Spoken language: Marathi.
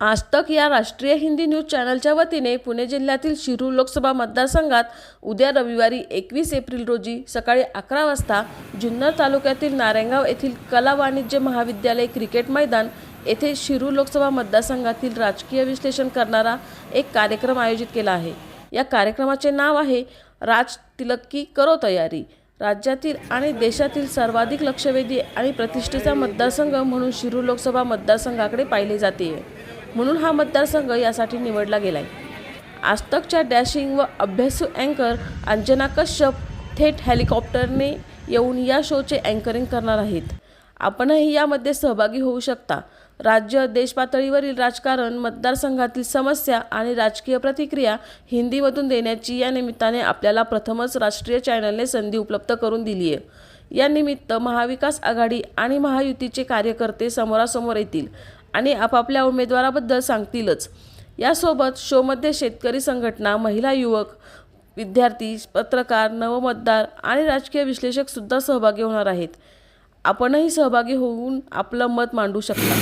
आजतक या राष्ट्रीय हिंदी न्यूज चॅनलच्या वतीने पुणे जिल्ह्यातील शिरूर लोकसभा मतदारसंघात उद्या रविवारी एकवीस एप्रिल रोजी सकाळी अकरा वाजता जुन्नर तालुक्यातील नारायणगाव येथील कला वाणिज्य महाविद्यालय क्रिकेट मैदान येथे शिरूर लोकसभा मतदारसंघातील राजकीय विश्लेषण करणारा एक कार्यक्रम आयोजित केला आहे. या कार्यक्रमाचे नाव आहे राज तिलक की करो तयारी. राज्यातील आणि देशातील सर्वाधिक लक्षवेधी आणि प्रतिष्ठेचा मतदारसंघ म्हणून शिरूर लोकसभा मतदारसंघाकडे पाहिले जाते. म्हणून हा मतदारसंघ यासाठी निवडला गेला आहे आजतकच्या डॅशिंग व अभ्यासू अँकर अंजना कश्यप थेट हेलिकॉप्टरने येऊन या शोचे अँकरिंग करणार आहेत. आपणही यामध्ये सहभागी होऊ शकता. राज्य देशपातळीवरील राजकारण मतदारसंघातील समस्या आणि राजकीय प्रतिक्रिया हिंदीमधून देण्याची या निमित्ताने आपल्याला प्रथमच राष्ट्रीय चॅनलने संधी उपलब्ध करून दिली आहे यानिमित्त महाविकास आघाडी आणि महायुतीचे कार्यकर्ते समोरासमोर येतील. आणि आपापल्या उमेदवाराबद्दल सांगतीलच. यासोबत शोमध्ये शेतकरी संघटना महिला युवक विद्यार्थी पत्रकार नवमतदार आणि राजकीय विश्लेषकसुद्धा सहभागी होणार आहेत. आपणही सहभागी होऊन आपलं मत मांडू शकता.